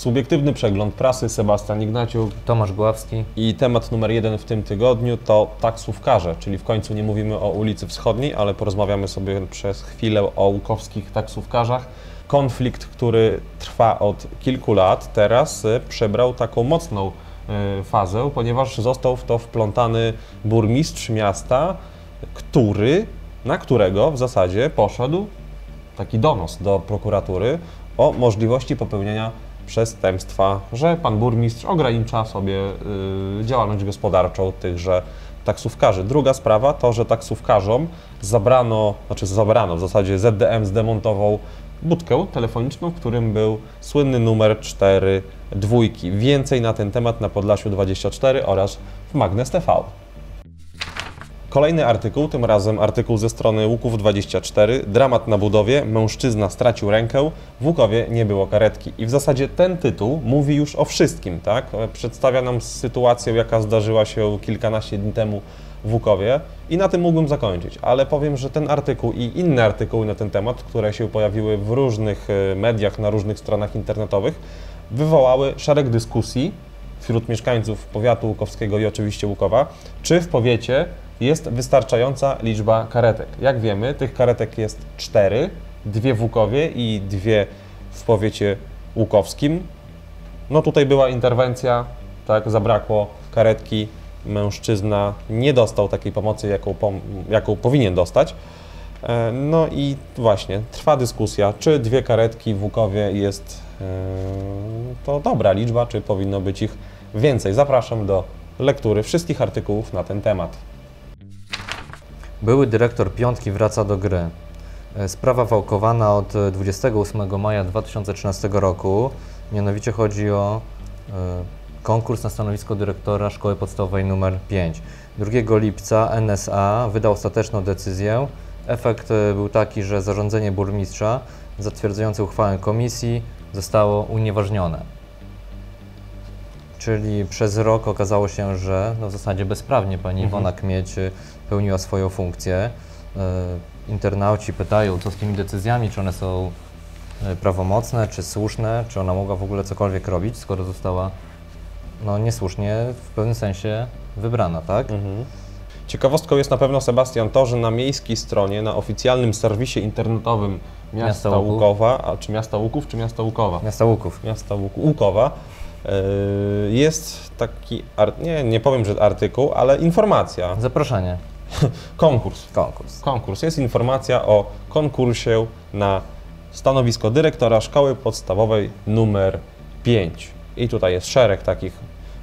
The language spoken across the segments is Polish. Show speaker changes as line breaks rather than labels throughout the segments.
Subiektywny przegląd prasy, Sebastian Ignaciuk.
Tomasz Gławski.
I temat numer jeden w tym tygodniu to taksówkarze, czyli w końcu nie mówimy o ulicy Wschodniej, ale porozmawiamy sobie przez chwilę o łukowskich taksówkarzach. Konflikt, który trwa od kilku lat, teraz y, przebrał taką mocną y, fazę, ponieważ został w to wplątany burmistrz miasta, który, na którego w zasadzie poszedł taki donos do prokuratury o możliwości popełnienia przestępstwa, że pan burmistrz ogranicza sobie y, działalność gospodarczą tychże taksówkarzy. Druga sprawa to, że taksówkarzom zabrano, znaczy zabrano, w zasadzie ZDM zdemontował budkę telefoniczną, w którym był słynny numer 4 dwójki. Więcej na ten temat na Podlasiu 24 oraz w Magnes TV. Kolejny artykuł, tym razem artykuł ze strony Łuków 24. Dramat na budowie, mężczyzna stracił rękę, w Łukowie nie było karetki. I w zasadzie ten tytuł mówi już o wszystkim, tak? Przedstawia nam sytuację, jaka zdarzyła się kilkanaście dni temu w Łukowie i na tym mógłbym zakończyć, ale powiem, że ten artykuł i inne artykuły na ten temat, które się pojawiły w różnych e, mediach, na różnych stronach internetowych, wywołały szereg dyskusji wśród mieszkańców powiatu łukowskiego i oczywiście Łukowa, czy w powiecie jest wystarczająca liczba karetek. Jak wiemy, tych karetek jest cztery, dwie w Łukowie i dwie w powiecie łukowskim. No tutaj była interwencja, tak, zabrakło karetki, mężczyzna nie dostał takiej pomocy, jaką, jaką powinien dostać. E, no i właśnie, trwa dyskusja, czy dwie karetki w Łukowie jest e, to dobra liczba, czy powinno być ich więcej. Zapraszam do lektury wszystkich artykułów na ten temat.
Były dyrektor Piątki wraca do gry. E, sprawa wałkowana od 28 maja 2013 roku. Mianowicie chodzi o e, konkurs na stanowisko dyrektora Szkoły Podstawowej nr 5. 2 lipca NSA wydał ostateczną decyzję. Efekt e, był taki, że zarządzenie burmistrza zatwierdzające uchwałę komisji zostało unieważnione. Czyli przez rok okazało się, że no w zasadzie bezprawnie pani mhm. Iwona Kmieć pełniła swoją funkcję. E, internauci pytają, co z tymi decyzjami, czy one są e, prawomocne, czy słuszne, czy ona mogła w ogóle cokolwiek robić, skoro została no, niesłusznie w pewnym sensie wybrana, tak? Mhm.
Ciekawostką jest na pewno, Sebastian, to, że na miejskiej stronie, na oficjalnym serwisie internetowym miasta, miasta Łukowa, a czy miasta Łuków, czy miasta Łukowa?
Miasta Łuków.
Miasta Łukowa, e, jest taki, nie, nie powiem, że artykuł, ale informacja.
Zaproszenie.
Konkurs.
Konkurs.
Konkurs. Jest informacja o konkursie na stanowisko dyrektora szkoły podstawowej numer 5. I tutaj jest szereg takich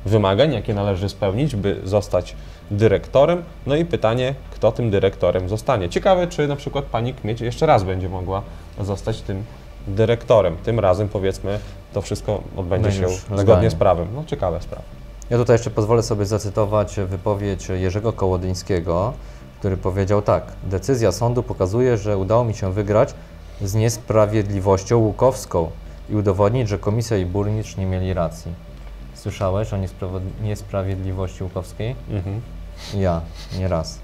wymagań, jakie należy spełnić, by zostać dyrektorem. No i pytanie, kto tym dyrektorem zostanie. Ciekawe, czy na przykład pani Kmieć jeszcze raz będzie mogła zostać tym dyrektorem. Tym razem powiedzmy to wszystko odbędzie się zgodnie z prawem. No ciekawe sprawy.
Ja tutaj jeszcze pozwolę sobie zacytować wypowiedź Jerzego Kołodyńskiego, który powiedział tak. Decyzja sądu pokazuje, że udało mi się wygrać z niesprawiedliwością łukowską i udowodnić, że komisja i burmistrz nie mieli racji. Słyszałeś o niesprawiedliwości łukowskiej? Mhm. Ja, nie raz.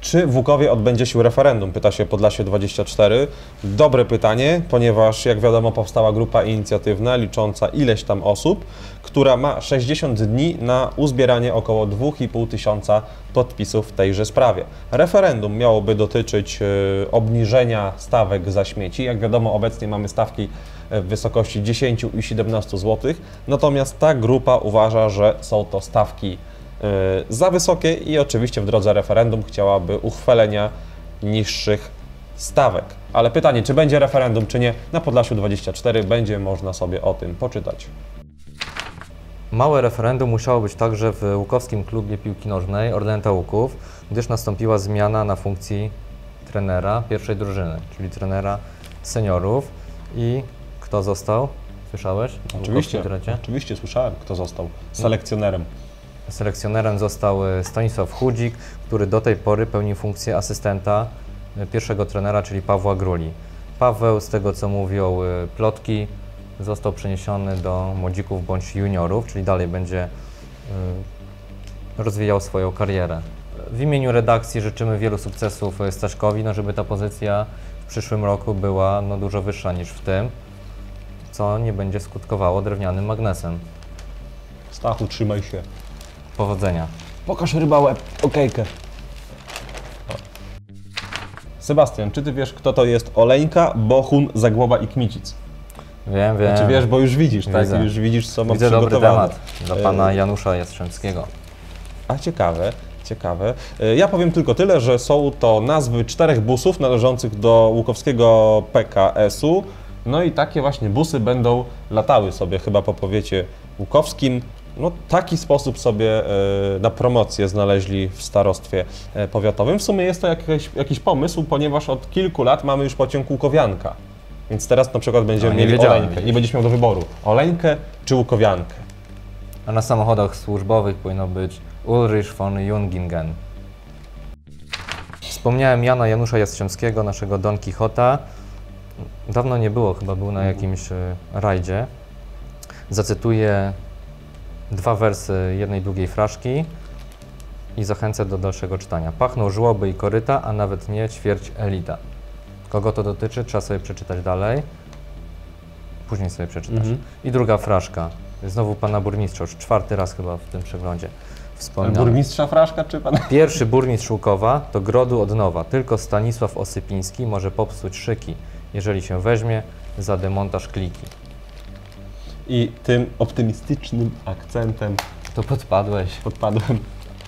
Czy w Łukowie odbędzie się referendum? Pyta się Podlasie 24. Dobre pytanie, ponieważ jak wiadomo powstała grupa inicjatywna licząca ileś tam osób, która ma 60 dni na uzbieranie około 2,5 tysiąca podpisów w tejże sprawie. Referendum miałoby dotyczyć e, obniżenia stawek za śmieci. Jak wiadomo obecnie mamy stawki w wysokości 10 i 17 zł, natomiast ta grupa uważa, że są to stawki za wysokie i oczywiście w drodze referendum chciałaby uchwalenia niższych stawek. Ale pytanie, czy będzie referendum, czy nie, na Podlasiu 24 będzie można sobie o tym poczytać.
Małe referendum musiało być także w Łukowskim Klubie Piłki Nożnej Orlęta Łuków, gdyż nastąpiła zmiana na funkcji trenera pierwszej drużyny, czyli trenera seniorów. I kto został? Słyszałeś?
Oczywiście, oczywiście słyszałem, kto został selekcjonerem.
Selekcjonerem został e, Stanisław Chudzik, który do tej pory pełni funkcję asystenta e, pierwszego trenera, czyli Pawła Gruli. Paweł, z tego co mówią e, plotki, został przeniesiony do młodzików bądź juniorów, czyli dalej będzie rozwijał swoją karierę. W imieniu redakcji życzymy wielu sukcesów Staszkowi, no żeby ta pozycja w przyszłym roku była no, dużo wyższa niż w tym co nie będzie skutkowało drewnianym magnesem.
Stachu, trzymaj się.
Powodzenia.
Pokaż ryba łeb, okejkę. Sebastian, czy ty wiesz, kto to jest Oleńka, Bochun, Zagłoba i Kmicic?
Wiem, wiem.
Czy wiesz, bo już widzisz, tak?
Widzę.
Już widzisz, co mam
Widzę dobry temat dla pana
E,
Janusza Jastrzębskiego.
A ciekawe, ciekawe. E, Ja powiem tylko tyle, że są to nazwy czterech busów należących do Łukowskiego PKS-u. No i takie właśnie busy będą latały sobie chyba po powiecie łukowskim. No taki sposób sobie e, na promocję znaleźli w starostwie e, powiatowym. W sumie jest to jakiś, jakiś pomysł, ponieważ od kilku lat mamy już pociąg Łukowianka. Więc teraz na przykład będziemy
No, nie
mieli Oleńkę i będziesz miał do wyboru Oleńkę czy Łukowiankę.
A na samochodach służbowych powinno być Ulrich von Jungingen. Wspomniałem Jana Janusza Jastrzębskiego, naszego Don Quixota. Dawno nie było, chyba był na jakimś e, rajdzie. Zacytuję dwa wersy jednej długiej fraszki i zachęcę do dalszego czytania. Pachną żłoby i koryta, a nawet nie ćwierć elita. Kogo to dotyczy? Trzeba sobie przeczytać dalej. Później sobie przeczytasz.
Mhm.
I druga fraszka. Znowu pana burmistrza, już czwarty raz chyba w tym przeglądzie wspominamy.
Burmistrza Fraszka czy pan?
Pierwszy burmistrz Łukowa to grodu od nowa. Tylko Stanisław Osypiński może popsuć szyki, jeżeli się weźmie za demontaż kliki.
I tym optymistycznym akcentem
To podpadłeś.
podpadłem.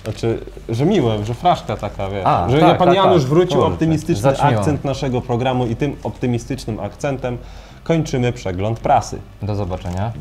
Znaczy, że miłem, że fraszka taka, wiesz.
A,
że
tak,
pan
tak,
Janusz
tak.
wrócił
Kurczę,
optymistyczny
zaćmiło.
akcent naszego programu i tym optymistycznym akcentem kończymy przegląd prasy.
Do zobaczenia.